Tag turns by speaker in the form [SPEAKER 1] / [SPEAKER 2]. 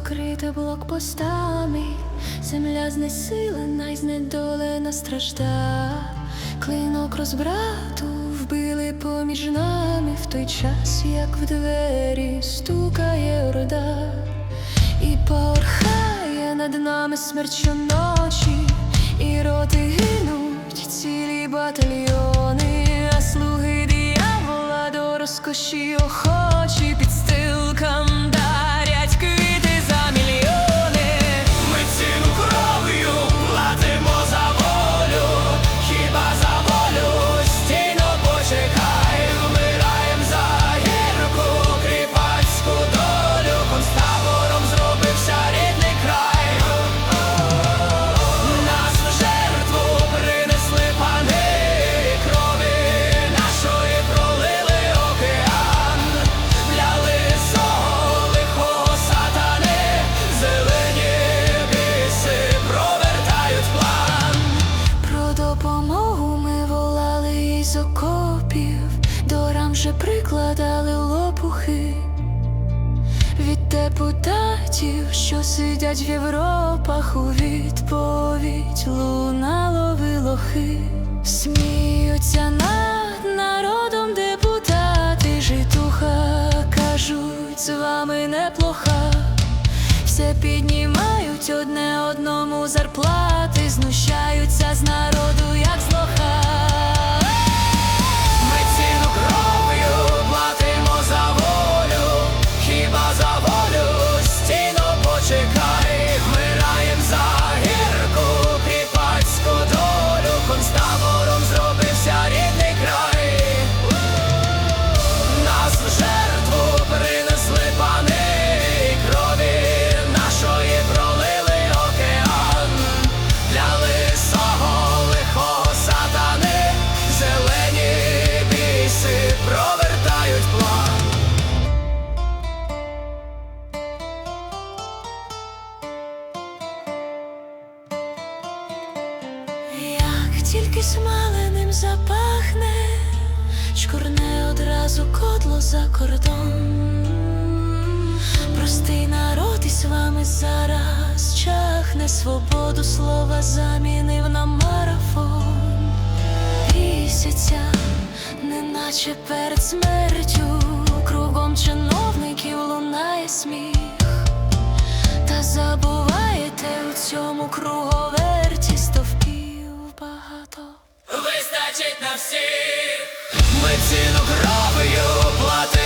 [SPEAKER 1] укрита блокпостами, земля знесилена й знедолена стражда, клинок розбрату вбили поміж нами. В той час, як в двері стукає орда, і порхає над нами смерть щоночі, і роти гинуть цілі батальйони, а слуги диявола до розкоші охочі підстилкам допомогу ми волали із окопів, до рам вже прикладали лопухи від депутатів, що сидять в Європах, у відповідь лунало вилохи, сміються над народом депутати, житуха кажуть, з вами неплоха. Все піднімають одне одному зарплати, знущаються з народу, як з лоха.
[SPEAKER 2] Ми ціну кров'ю платимо за волю, хіба за волю стійно почекай, вмираєм за гірку, кріпацьку долю,
[SPEAKER 1] тільки смаленим запахне, чкурне одразу кодло за кордон. Простий народ із вами зараз чахне свободу слова, замінив на марафон. Місяця, неначе перед смертю, кругом чиновників лунає сміх. Та забуваєте у цьому багато.
[SPEAKER 2] Вистачить на всіх, ми ціну кров'ю платимо.